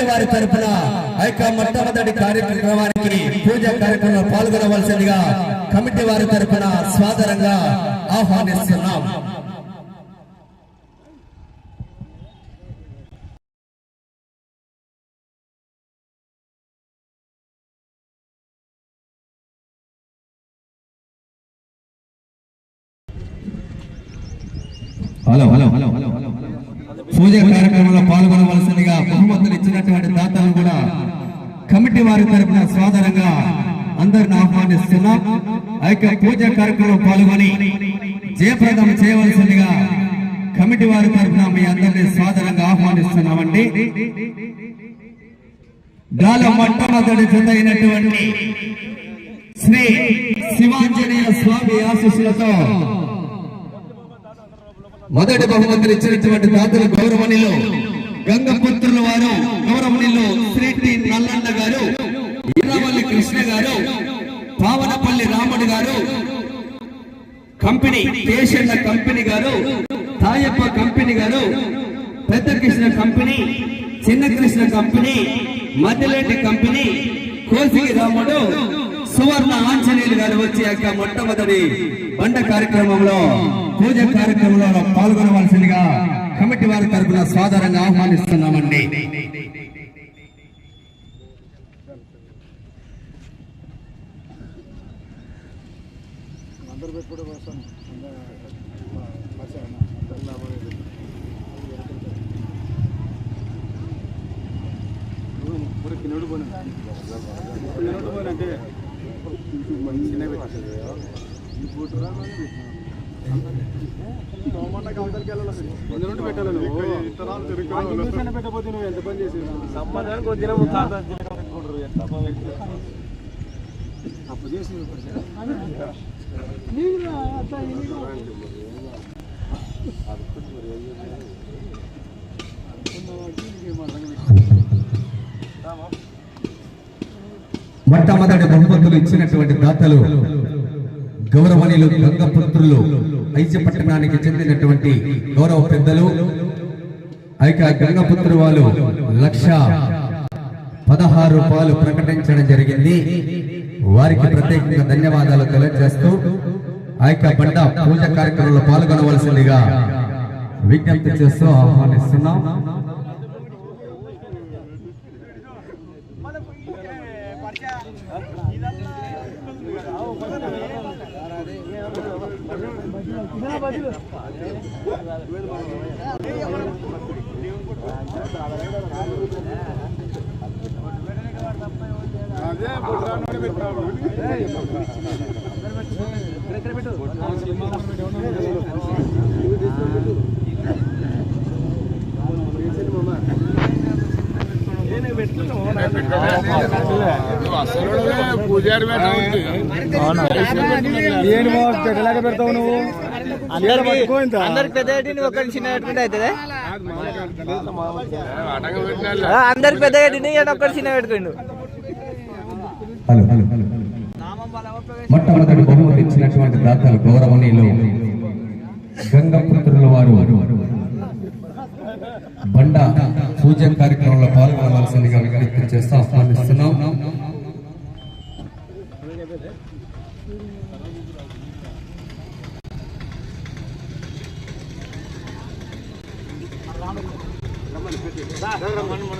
Committee వారి తరఫున యొక్క మొట్టమొదటి కార్యక్రమానికి పూజ కార్యక్రమంలో పాల్గొనవలసిందిగా కమిటీ వారి తరఫున స్వాదరంగా ఆహ్వానిస్తున్నాం. హలో హలో హలో పూజ కార్యక్రమంలో పాల్గొనవలసిందిగా బహుమతులు ఇచ్చినటువంటి దాతలు కూడా కమిటీ వారి తరపున సాధారణంగా అందరిని ఆహ్వానిస్తున్నాం. ఆ యొక్క పూజ కార్యక్రమంలో పాల్గొని జయప్రదం చేయవలసిందిగా కమిటీ వారి తరఫున మీ అందరినీ సాధారణంగా ఆహ్వానిస్తున్నామండి. గాల మొట్టమొదటి జత అయినటువంటి శ్రీ శివాంజనేయ స్వామి ఆశీస్సులతో మొదటి బహుమతులు ఇచ్చినటువంటి దాతలు గౌరవనిలో గంగపుత్రుల వారు గౌరవనిలో శ్రీటి నల్లన్న గారు ఇరవల్లి కృష్ణ గారు పావనపల్లి రాముడు గారు కంపెనీ కేశన్న కంపెనీ గారు తాయప్ప కంపెనీ గారు పెద్ద కృష్ణ కంపెనీ చిన్న కృష్ణ కంపెనీ మధ్యలేటి కంపెనీ కోసిగి రాముడు సువర్ణ ఆంజనేయులు గారు వచ్చి యొక్క మొట్టమొదటి బండ కార్యక్రమంలో పూజ కార్యక్రమంలో పాల్గొనవలసిందిగా కమిటీ వారి తరఫున సాధారణంగా ఆహ్వానిస్తున్నామండి. సంబంధానికి ఒక దినం తాత అప్పు చేసి మొట్టమొదటి బహుమతులు ఇచ్చినటువంటి దాతలు గౌరవనీయులు గంగపుత్రులు ఐజ పట్టణానికి చెందినటువంటి గౌరవ పెద్దలు ఐక గంగపుత్రు వాళ్ళు లక్ష పదహారు రూపాయలు ప్రకటించడం జరిగింది. వారికి ప్రత్యేకంగా ధన్యవాదాలు తెలియజేస్తూ ఆ యొక్క బండ పూజ కార్యక్రమంలో పాల్గొనవలసిందిగా విజ్ఞప్తి చేస్తూ ఆహ్వానిస్తున్నాం. పూజారి ఏంటి ఎలాగ పెడతావు నువ్వు అందరికి అందరికి పెద్ద ఒకటి చిన్న పెట్టుకుంటే అవుతుందా అందరికి పెద్ద ఒక్కటి చిన్న పెట్టుకోండు హలో మొట్టమొదటి బహుమతి ఇచ్చినటువంటి దాతలు గౌరవనీయులు గంగపుత్రుల వారు బండ పూజ కార్యక్రమంలో పాల్గొనవలసిందిగా విజ్ఞప్తి చేస్తూ ఆహ్వానిస్తున్నాం రమ్మని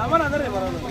सामान आधार आहे बरोबर.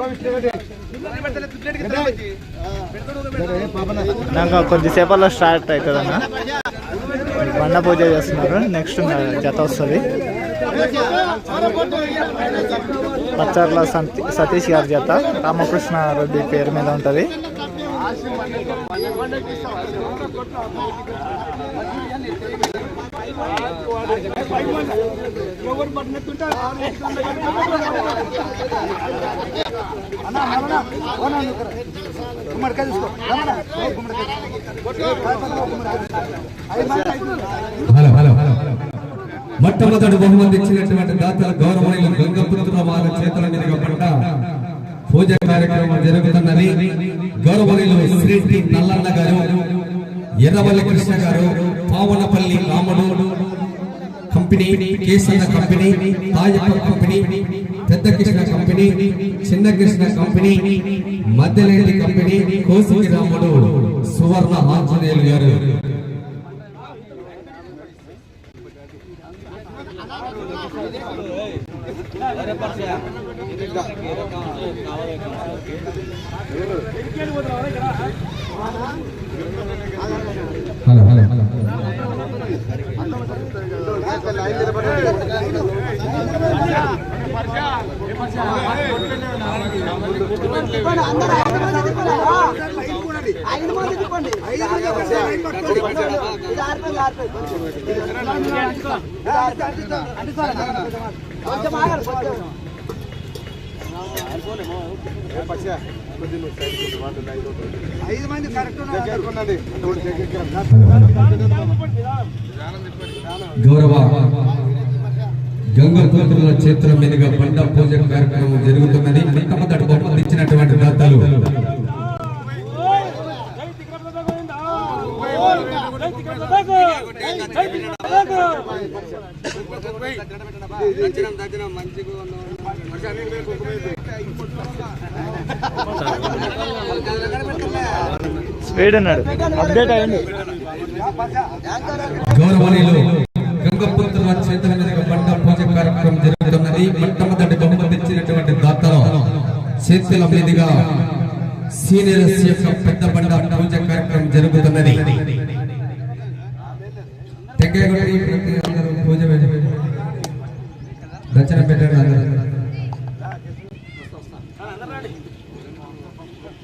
మాట్లాడే నాకు కొద్దిసేపట్లో స్టార్ట్ అవుతుంది అన్న బండ పూజ చేస్తున్నారు. నెక్స్ట్ జత వస్తుంది. పచ్చర్ల సతీష్ గారి జత. రామకృష్ణ రెడ్డి పేరు మీద ఉంటుంది. గుమ్మడికాయ చూసుకో హలో. మొట్టమొదటి బహుమతి ఇచ్చినటువంటి దాతల గౌరవనీయులు గంగపుత్రుల వారి చేతుల మీదుగా పడ్డ పూజ కార్యక్రమం జరుగుతున్నది. గౌరవనీయులు శ్రీ టి నల్లన్న గారు ఎర్రవల్లి కృష్ణ గారు Pavanapalli Ramudu company Kesanna company Tajappa company పెద్ద కృష్ణ కంపెనీ చిన్న కృష్ణ కంపెనీ మధ్యలేటి కంపెనీ కోసికి రాముడు సువర్ణ ఆంజనేయులు గారు. హలో హలో హలో ఐదు మంది తిప్పండి ఐదు మంది తిప్పండి ఇది ఆరిపోయింది ఆరిపోయింది కొంచెం ఆగండి కొంచెం ఐదు మంది కరెక్ట్ గౌరవ గంగోత్రుల చేతుల మీదుగా బండ పూజ కార్యక్రమం జరుగుతున్నది. మొట్టమొదటి బహుమతి ఇచ్చినటువంటి దాతలు. స్పీడ్ అన్నాడు అప్డేట్ అయ్యండి. గౌరవనీయులు గంగపుత్రుల మీదుగా బండ పూజ కార్యక్రమం జరుగుతున్నది. మొట్టమొదటి బొమ్మ తెచ్చినటువంటి దాతలో చేతుల మీదుగా సీనియర్స్ యొక్క పెద్ద బండ పూజ కార్యక్రమం జరుగుతున్నది.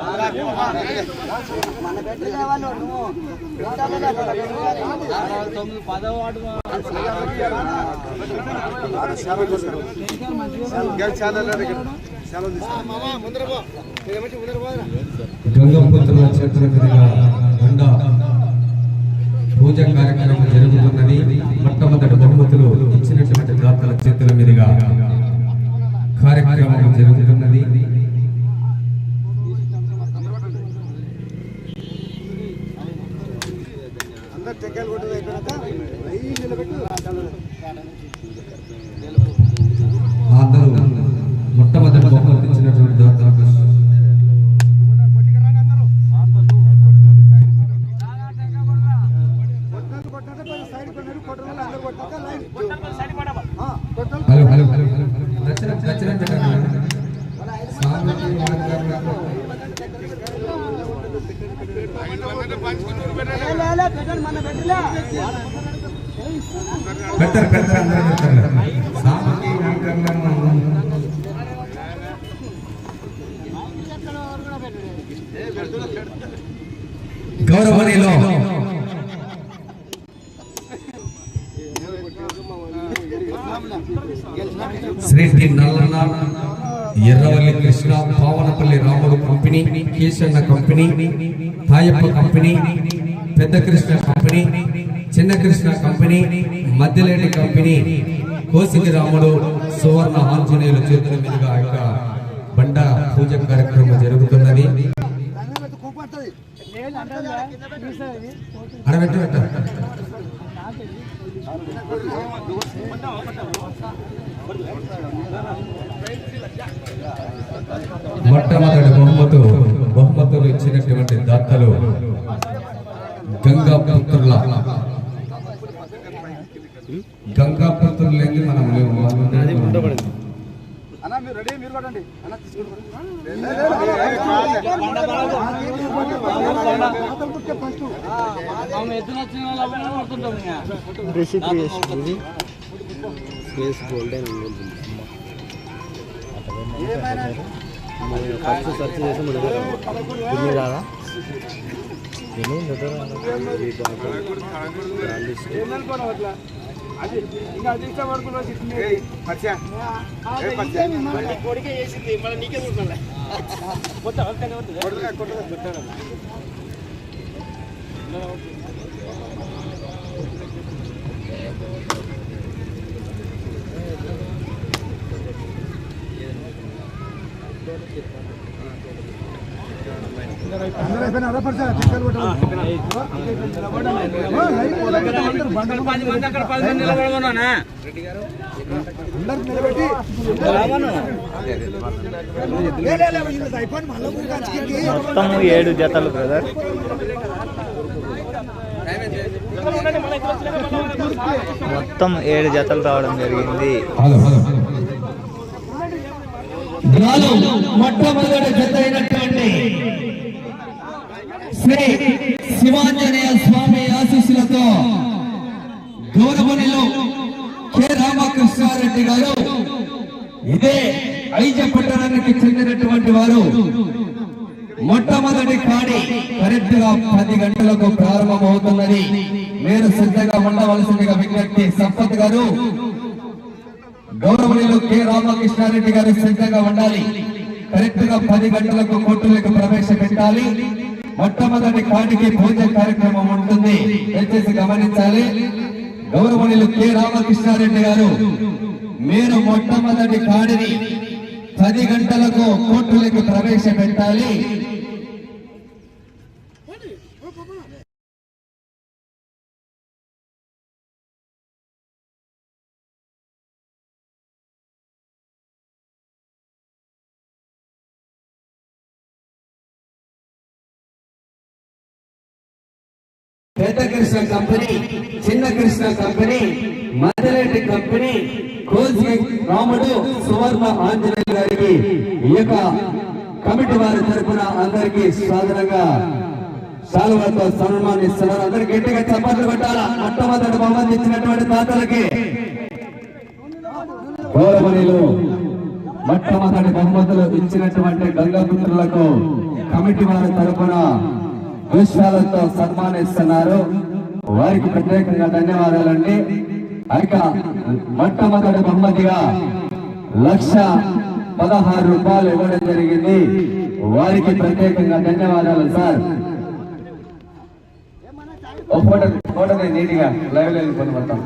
దర్శనం మన బెడ్లు కావాలి నువ్వు మీదుగా బండ పూజ కార్యక్రమం జరుగుతున్నది. మొట్టమొదటి బహుమతులు ఇచ్చినటువంటి దాతల చేతుల మీదుగా కార్యక్రమం జరుగుతున్నది. చెక్కలు కొట్టదు ఎక్కడక వెయ్యి నిలబెట్టు అందరూ మొట్టమొదటి బహుమతి ఇచ్చినటువంటి doctor Erravalli Krishna Pavanapalli Ramudu company Kesanna company Tayappa company పెద్ద కృష్ణ కంపెనీ చిన్న కృష్ణ కంపెనీ మధ్యలేటి కంపెనీ కోసికి రాముడు సువర్ణ ఆంజనేయుల చేతుల మీదుగా యొక్క బండ పూజ కార్యక్రమం జరుగుతున్నది. దాని మీద పెట్ట మొట్టమొదటి బహుమతు బహుమతులు ఇచ్చినటువంటి దాతలు గంగా పుత్రుల గంగా పుత్రులు లేని మనం లేవు వాళ్ళు అన్న మీరు రెడీ మీరు కొట్టండి అన్న తీసుకుంటారు ఫస్ట్ రిషికేష్ అదే పరిచయం తీసుకెళ్ళి కొట్టాలి ఓ, అయిపోలేదు. అందరూ బండ అందరికి నిలబెట్టి లే, లే, మొత్తం ఏడు జతలు బ్రదర్ మొత్తం ఏడు జతలు రావడం జరిగింది. మొట్టమొదటి జత అయినటువంటి శ్రీ శివాంజనేయ స్వామి ఆశీస్సులతో గౌరవనిలో కె. రామకృష్ణారెడ్డి గారు ఇదే ఐజ పట్టణానికి చెందినటువంటి వారు. మొట్టమొదటి కాడి కరెక్ట్గా పది గంటలకు ప్రారంభమవుతున్నది. మీరు సిద్ధంగా ఉండవలసిందిగా విజ్ఞప్తి సంపత్ గారు. గౌరవనీయులు కె. రామకృష్ణారెడ్డి గారు సిద్ధంగా ఉండాలి. కరెక్ట్గా పది గంటలకు కోర్టులకు ప్రవేశపెట్టాలి. మొట్టమొదటి కాటికి పూజ కార్యక్రమం ఉంటుంది. దయచేసి గమనించాలి. గౌరవనీయులు కె. రామకృష్ణారెడ్డి గారు మీరు మొట్టమొదటి కాడిని పది గంటలకు కోర్టులకు ప్రవేశపెట్టాలి. పెద్ద కృష్ణ కంపెనీ చిన్న కృష్ణ కంపెనీ మధ్యరెడ్డి కంపెనీ కోసి రాముడు సువర్ణ ఆంజనేయ గారికి ఈ యొక్క కమిటీ వారి తరఫున అందరికీ సాధారణంగా శాలువతో సన్మానిస్తున్నారు అందరు గట్టిగా చప్పట్లు పెట్టాలా మొట్టమొదటి బహుమతి ఇచ్చినటువంటి తాతలకి గౌరవనీయులు మొట్టమొదటి బహుమతులు ఇచ్చినటువంటి గంగాపుత్రులకు కమిటీ వారి తరఫున విషయాలతో సన్మానిస్తున్నారు. వారికి ప్రత్యేకంగా ధన్యవాదాలండి. ఇక మొట్టమొదటి బహుమతిగా లక్ష పదహారు రూపాయలు ఇవ్వడం జరిగింది. వారికి ప్రత్యేకంగా ధన్యవాదాలు సార్. ఓ ఫోటో నీట్గా. లైవ్లో వెళ్ళిపోయి మొత్తం.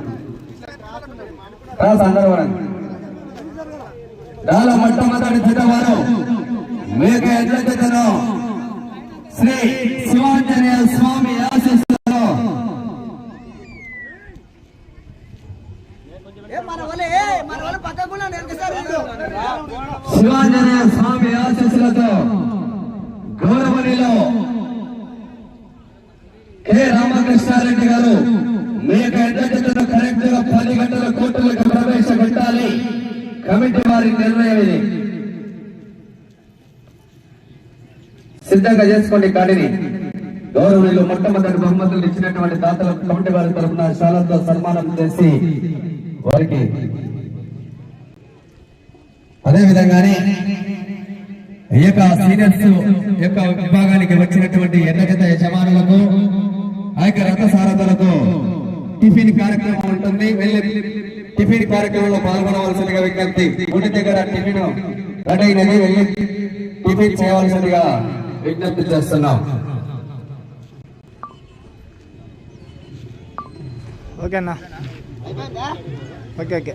రాసు అందరూ కూడా దాల మొట్టమొదటి జతవారు మీకు ఎడ్ల జతను శ్రీ శివాంజనేయ స్వామి వీళ్ళు. శివాంజనేయ స్వామి ఆశీస్సులతో గౌరవనిలో కె రామకృష్ణారెడ్డి గారు మేక ఎడ్ల సిద్ధంగా చేసుకోండి కాడిని గౌరవులు మొట్టమొదటి బహుమతులు ఇచ్చినటువంటి దాతలకు కమిటీ వారి తరఫున శాలతో సన్మానం చేసి వారికి అదే విధంగానే ఈ యొక్క సీనియర్స్ యొక్క విభాగానికి వచ్చినటువంటి ఎన్నగత యజమానులకు ఆ యొక్క రథ సారథులకు టిఫిన్ కార్యక్రమం ఉంటుంది. వెళ్ళి టిఫిన్ కార్యక్రమంలో పాల్గొనవలసిందిగా విజ్ఞప్తి. గుడి దగ్గర టిఫిన్ రెడీ అయినది. వెళ్ళి టిఫిన్ చేయవలసిందిగా విజ్ఞప్తి చేస్తున్నాం. ఓకేనా? Okay okay.